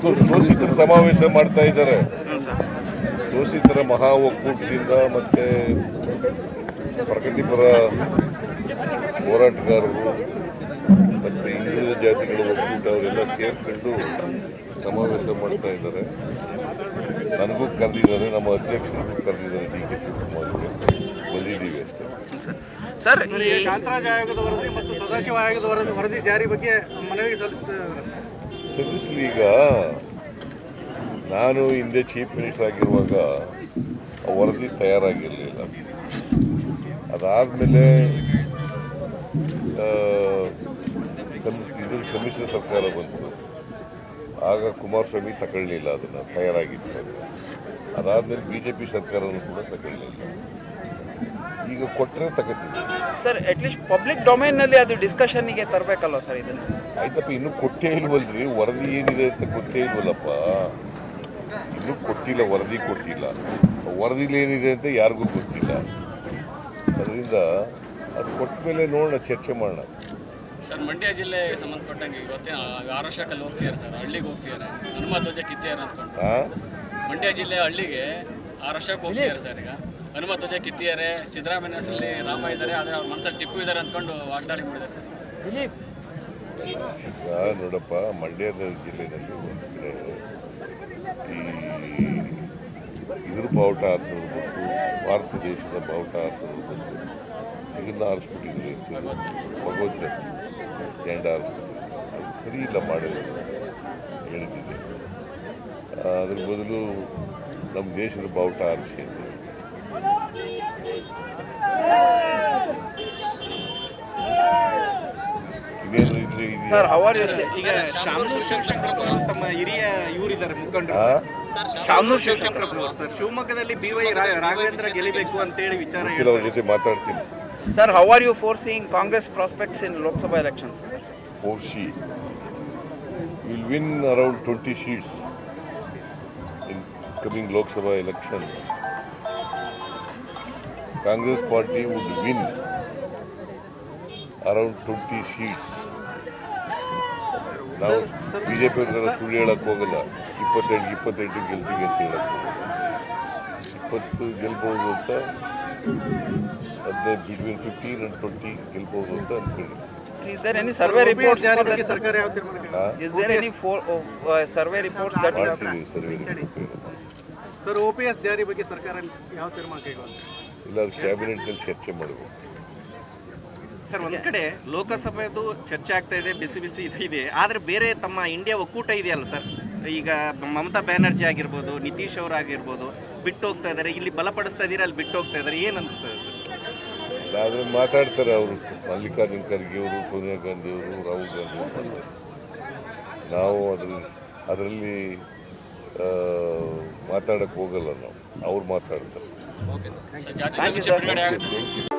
ಇವತ್ತು ಶೋಷಿತರ ಸಮಾವೇಶ ಮಾಡ್ತಾ ಇದ್ದಾರೆ. ಶೋಷಿತರ ಮಹಾ ಒಕ್ಕೂಟದಿಂದ ಮತ್ತೆ ಪ್ರಗತಿಪರ ಹೋರಾಟಗಾರರು ಮತ್ತೆ ಹಿಂದುಳಿದ ಜಾತಿಗಳ ಒಕ್ಕೂಟ ಅವರೆಲ್ಲ ಸೇರ್ಕೊಂಡು ಸಮಾವೇಶ ಮಾಡ್ತಾ ಇದ್ದಾರೆ. ನನಗೂ ಕರೆದಿದ್ದಾರೆ ನಮ್ಮ ಅಧ್ಯಕ್ಷರಿಗೂ ಕರೆದಿದ್ದಾರೆ ಡಿ ಕೆ ಶಿವಕುಮಾರ್ಗೆ ಬಂದಿದ್ದೀವಿ ಅಷ್ಟೇ. ಸರ್ ಈ ಕಾಂತರಾಜ್ ಆಯೋಗದ ವರದಿ ಮತ್ತು ಸದಾಶಿವ ಆಯೋಗದ ವರದಿ ವರದಿ ಜಾರಿ ಬಗ್ಗೆ ಮನವಿ ಸಲ್ಲಿಸಿದ್ದಾರೆ. ಸಲ್ಲಿಸಲಿ ಈಗ ನಾನು ಹಿಂದೆ ಚೀಫ್ ಮಿನಿಸ್ಟರ್ ಆಗಿರುವಾಗ ವರದಿ ತಯಾರಾಗಿರಲಿಲ್ಲ. ಅದಾದಮೇಲೆ ಇದು ಸಮ್ಮಿಶ್ರ ಸರ್ಕಾರ ಬಂತು. ಆಗ ಕುಮಾರಸ್ವಾಮಿ ತಗೊಳ್ಳಲಿಲ್ಲ ಅದನ್ನು, ತಯಾರಾಗಿತ್ತು. ಅದು. ಅದಾದಮೇಲೆ ಬಿ ಜೆ ಪಿ ಸರ್ಕಾರವನ್ನು ಕೂಡ ತಗೊಳ್ಳಿಲ್ಲ. ಈಗ ಕೊಟ್ಟರೆ ತಗೋತೀವಿ ಸರ್ ಅಟ್ಲೀಸ್ಟ್ ಪಬ್ಲಿಕ್ ಡೊಮೈನ್ನಲ್ಲಿ ಅದು ಡಿಸ್ಕಷನ್ಗೆ ತರಬೇಕಲ್ವ ಸರ್ ಇದನ್ನು? ಆಯ್ತಪ್ಪ ಇನ್ನೂ ಕೊಟ್ಟೇ ಇಲ್ವಲ್ರಿ ವರದಿ ಏನಿದೆ ಅಂತ ಗೊತ್ತೇ ಇಲ್ವಲ್ಲಪ್ಪ. ಇನ್ನೂ ಕೊಟ್ಟಿಲ್ಲ ವರದಿ ಕೊಟ್ಟಿಲ್ಲ. ವರದಿಲಿ ಏನಿದೆ ಅಂತ ಯಾರಿಗೂ ಗೊತ್ತಿಲ್ಲ. ಅದರಿಂದ ಅದು ಕೊಟ್ಟ ಮೇಲೆ ನೋಡೋಣ ಚರ್ಚೆ ಮಾಡೋಣ. ಸರ್ ಮಂಡ್ಯ ಜಿಲ್ಲೆಗೆ ಸಂಬಂಧಪಟ್ಟಂಗೆ ಇವತ್ತೇ ಆರೋಶಕಲ್ಲಿ ಹೋಗ್ತಿದ್ದಾರೆ ಸರ್ ಹಳ್ಳಿಗೆ ಹೋಗ್ತಿದ್ದಾರೆ ಹನುಮ ಧ್ವಜ ಕಿತ್ತಿದ್ದಾರೆ ಅಂದ್ಕೊಂಡು. ಮಂಡ್ಯ ಜಿಲ್ಲೆ ಹಳ್ಳಿಗೆ ಆರೋಶಕ್ಕೆ ಹೋಗ್ತಿದ್ದಾರೆ ಸರ್ ಈಗ. ಹನುಮ ಧ್ವಜ ಕಿತ್ತಿದ್ದಾರೆ ಸಿದ್ದರಾಮಯ್ಯ ಹೆಸರಲ್ಲಿ ರಾಮ ಇದ್ದಾರೆ ಆದರೆ ಅವ್ರ ಮನಸ್ಸಲ್ಲಿ ಟಿಪ್ಪು ಇದ್ದಾರೆ ಅಂದ್ಕೊಂಡು ವಾಗ್ದಾಳಿ ಮಾಡಿದೆ ಸರ್. ಈಗ ನೋಡಪ್ಪ ಮಂಡ್ಯದ ಜಿಲ್ಲೆಯಲ್ಲಿ ಒಂದು ಕಡೆ ಈ ಇದ್ರ ಬಾವುಟ ಆರಿಸೋದು ಬಂತು ಭಾರತ ದೇಶದ ಬಾವುಟ ಆರಿಸೋದು ಬಂತು ಇದನ್ನು ಆರಿಸ್ಬಿಟ್ಟಿದ್ರು ಭಗವದ್ಗೀತೆ ಜೆಂಡ ಆರಿಸ್ಬಿಟ್ಟಿದ್ರು ಅದು ಸರಿ ಇಲ್ಲ ಮಾಡಿರೋದು ಹೇಳಿದ್ದೀನಿ ಅದ್ರ ಬದಲು ನಮ್ಮ ದೇಶದ ಬಾವುಟ ಆರಿಸಿ ಅಂತ? ಸರ್ ಅವರು ಈಗ ಶಾಮನೂರು ಶಿವಶಂಕರಪ್ಪ ತಮ್ಮ ಹಿರಿಯ ಇವರಿದ್ದಾರೆ ಮುಖಂಡರು. ಆ? ಶಾಮನೂರ್ ಶಿವಶಂಕರಪ್ಪ. ಸರ್ ಶಿವಮೊಗ್ಗದಲ್ಲಿ ಬಿ ವೈ ರಾಘವೇಂದ್ರ ಗೆಲ್ಲಬೇಕು ಅಂತೇಳಿ ವಿಚಾರ ಅವ್ರ ಜೊತೆ ಮಾತಾಡ್ತೀನಿ. Sir how are you foreseeing Congress prospects in Lok Sabha elections sir Porshi will win around 20 sheets in coming Lok Sabha election. Congress party would win around 20 seats. ನಾವು ಬಿಜೆಪಿ ಸುಳ್ಳು ಹೇಳಕ್ಕೆ ಹೋಗಲ್ಲ. ಇಪ್ಪತ್ತೆಂಟು ಇಪ್ಪತ್ತೆಂಟು ಗೆಲ್ತೀವಿ ಅಂತ ಹೇಳಕ್ ಹೋಗಲ್ಲ. ಇಪ್ಪತ್ತು ಗೆಲ್ಬಹುದು ಅಂತ ಹದಿನೈದು ಬಿಟ್ವೀನ್ ಫಿಫ್ಟೀನ್ ಅಂಡ್ ಟ್ವೆಂಟಿ ಗೆಲ್ಬಹುದು ಅಂತ is there any survey reports ಜಾರಿ ಬಗ್ಗೆ ಸರ್ಕಾರ ಯಾವ ತೀರ್ಮಾನ ಕೈಗೊಂಡಿದೆ? ಹಾ is there any survey reports that ಮಾಡ್ಸಿದೀವಿ survey sir O P S ಜಾರಿ ಬಗ್ಗೆ ಸರ್ಕಾರ ಯಾವ ತೀರ್ಮಾನ ಕೈಗೊಂಡಿದೆ ಇಲ್ಲ ಕ್ಯಾಬಿನೆಟ್ನಲ್ಲಿ ಚರ್ಚೆ ಮಾಡಬೇಕು ಸರ್ ಒಂದ್ ಕಡೆ ಲೋಕಸಭೆದು ಚರ್ಚೆ ಆಗ್ತಾ ಇದೆ ಬಿಸಿ ಬಿಸಿ ಇದು ಆದ್ರೆ ಬೇರೆ ತಮ್ಮ ಇಂಡಿಯಾ ಒಕ್ಕೂಟ ಇದೆಯಲ್ಲ ಸರ್? ಈಗ ಮಮತಾ ಬ್ಯಾನರ್ಜಿ ಆಗಿರ್ಬೋದು ನಿತೀಶ್ ಅವರು ಆಗಿರ್ಬೋದು ಬಿಟ್ಟು ಹೋಗ್ತಾ ಇದಾರೆ. ಇಲ್ಲಿ ಬಲಪಡಿಸ್ತಾ ಇದೀರ ಅಲ್ಲಿ ಬಿಟ್ಟು ಹೋಗ್ತಾ ಇದಾರೆ? ಏನಂತ ಸರ್ ಆದ್ರೆ ಮಾತಾಡ್ತಾರೆ ಅವರು. ಮಲ್ಲಿಕಾರ್ಜುನ್ ಖರ್ಗೆ ಅವರು ಸೋನಿಯಾ ಗಾಂಧಿ ಅವರು ರಾಹುಲ್ ಗಾಂಧಿ ಅವರು. ನಾವು ಅದ್ರಲ್ಲಿ ಅದರಲ್ಲಿ ಮಾತಾಡಕ್ಕೆ ಹೋಗಲ್ಲ ನಾವು. ಅವ್ರು ಮಾತಾಡ್ತಾರೆ. ಸರ್ ಜಾತಿ ಸಮೀಕ್ಷೆ ಬಿಡುಗಡೆ ಆಗುತ್ತೆ Thank you.